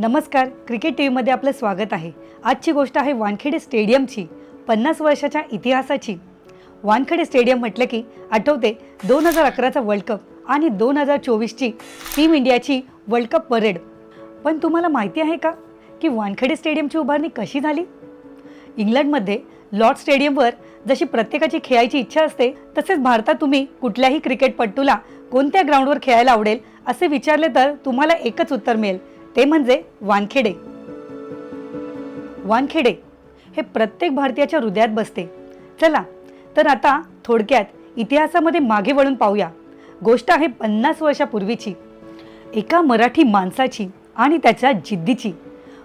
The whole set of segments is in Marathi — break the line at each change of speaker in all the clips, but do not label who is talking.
नमस्कार क्रिकेट टी व्हीमध्ये आपलं स्वागत आहे. आजची गोष्ट आहे वानखेडे स्टेडियमची पन्नास वर्षाच्या इतिहासाची. वानखेडे स्टेडियम म्हटलं की आठवते दोन हजार अकराचा वर्ल्ड कप आणि दोन हजार चोवीसची टीम इंडियाची वर्ल्ड कप परेड. पण तुम्हाला माहिती आहे का की वानखेडे स्टेडियमची उभारणी कशी झाली? इंग्लंडमध्ये लॉर्ड स्टेडियमवर जशी प्रत्येकाची खेळायची इच्छा असते तसेच भारतात तुम्ही कुठल्याही क्रिकेटपटूला कोणत्या ग्राउंडवर खेळायला आवडेल असे विचारले तर तुम्हाला एकच उत्तर मिळेल ते म्हणजे वानखेडे. वानखेडे हे प्रत्येक भारतीयाच्या हृदयात बसते. चला तर आता थोडक्यात इतिहासामध्ये मागे वळून पाहूया. गोष्ट आहे पन्नास वर्षापूर्वीची. एका मराठी माणसाची आणि त्याच्या जिद्दीची.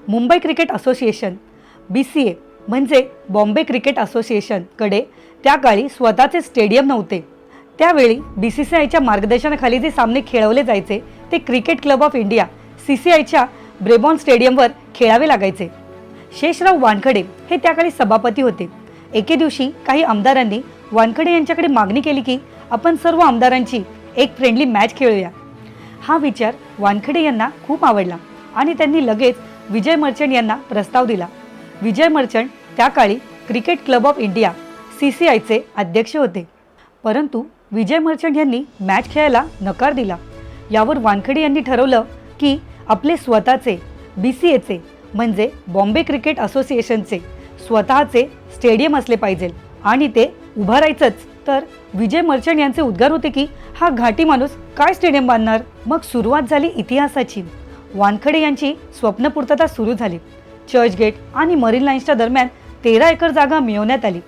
Mumbai cricket association B C A म्हणजे बॉम्बे क्रिकेट असोसिएशनकडे त्या काळी स्वतःचे स्टेडियम नव्हते. त्यावेळी बी सी सी आयच्या मार्गदर्शनाखाली जे सामने खेळवले जायचे ते cricket club of India C C आयच्या ब्रेबॉन स्टेडियमवर खेळावे लागायचे. शेषराव वानखडे हे त्याकाळी सभापती होते. एके दिवशी काही आमदारांनी वानखडे यांच्याकडे मागणी केली की आपण सर्व आमदारांची एक फ्रेंडली मॅच खेळूया. हा विचार वानखडे यांना खूप आवडला आणि त्यांनी लगेच विजय मर्चंट यांना प्रस्ताव दिला. विजय मर्चंट त्या काळी cricket club of India C C आयचे अध्यक्ष होते. परंतु विजय मर्चंट यांनी मॅच खेळायला नकार दिला. यावर वानखडे यांनी ठरवलं की आपले स्वतःचे बी सी एचे म्हणजे बॉम्बे क्रिकेट असोसिएशनचे स्वतःचे स्टेडियम असले पाहिजे. आणि ते उभारायचंच तर विजय मर्चंट यांचे उद्गार होते की हा घाटी माणूस काय स्टेडियम बांधणार? मग सुरुवात झाली इतिहासाची. वानखडे यांची स्वप्नपूर्तता सुरू झाली. चर्चगेट आणि मरीन लाईन्सच्या दरम्यान तेरा एकर जागा मिळवण्यात आली.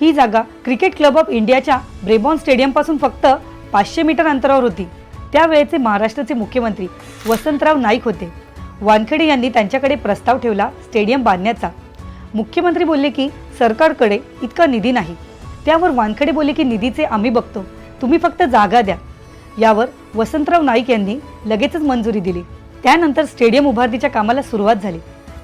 ही जागा क्रिकेट क्लब ऑफ इंडियाच्या ब्रेबॉन स्टेडियमपासून फक्त पाचशे मीटर अंतरावर होती. त्यावेळेचे महाराष्ट्राचे मुख्यमंत्री वसंतराव नाईक होते. वानखेडे यांनी त्यांच्याकडे प्रस्ताव ठेवला स्टेडियम बांधण्याचा. मुख्यमंत्री बोलले की सरकारकडे इतका निधी नाही. त्यावर वानखेडे बोलले की निधीचे आम्ही बघतो. तुम्ही फक्त जागा द्या. यावर वसंतराव नाईक यांनी लगेचच मंजुरी दिली. त्यानंतर स्टेडियम उभारणीच्या कामाला सुरुवात झाली.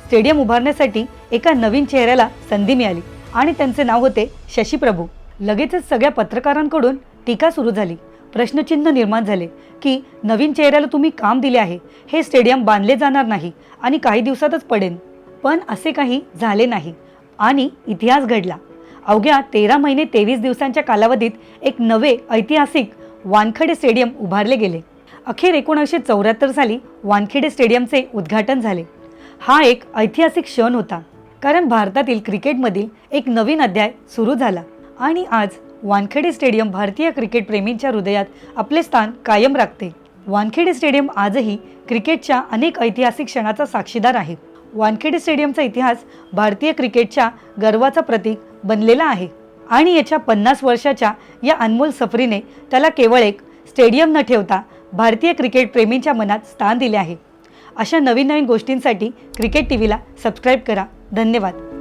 स्टेडियम उभारण्यासाठी एका नवीन चेहऱ्याला संधी मिळाली आणि त्यांचे नाव होते शशी प्रभू लगेचच सगळ्या पत्रकारांकडून टीका सुरू झाली. प्रश्नचिन्ह निर्माण झाले की नवीन चेहऱ्याला तुम्ही काम दिले आहे हे स्टेडियम बांधले जाणार नाही आणि काही दिवसातच पडेल पण असे काही झाले नाही आणि इतिहास घडला. अवघ्या तेरा महिने तेवीस दिवसांच्या कालावधीत एक नवे ऐतिहासिक वानखडे स्टेडियम उभारले गेले. अखेर एकोणीसशे चौऱ्याहत्तर साली वानखेडे स्टेडियमचे उद्घाटन झाले. हा एक ऐतिहासिक क्षण होता कारण भारतातील क्रिकेटमधील एक नवीन अध्याय सुरू झाला आणि आज वानखेडे स्टेडियम भारतीय क्रिकेट प्रेमींच्या हृदयात आपले स्थान कायम राखते. वानखेडे स्टेडियम आजही क्रिकेटच्या अनेक ऐतिहासिक क्षणाचा साक्षीदार आहे. वानखेडे स्टेडियमचा इतिहास भारतीय क्रिकेटच्या गर्वाचा प्रतीक बनलेला आहे आणि याच्या पन्नास वर्षाच्या या अनमोल सफरीने त्याला केवळ एक स्टेडियम न ठेवता भारतीय क्रिकेट प्रेमींच्या मनात स्थान दिले आहे. अशा नवीन नवीन गोष्टींसाठी क्रिकेट टी व्हीला सबस्क्राईब करा. धन्यवाद.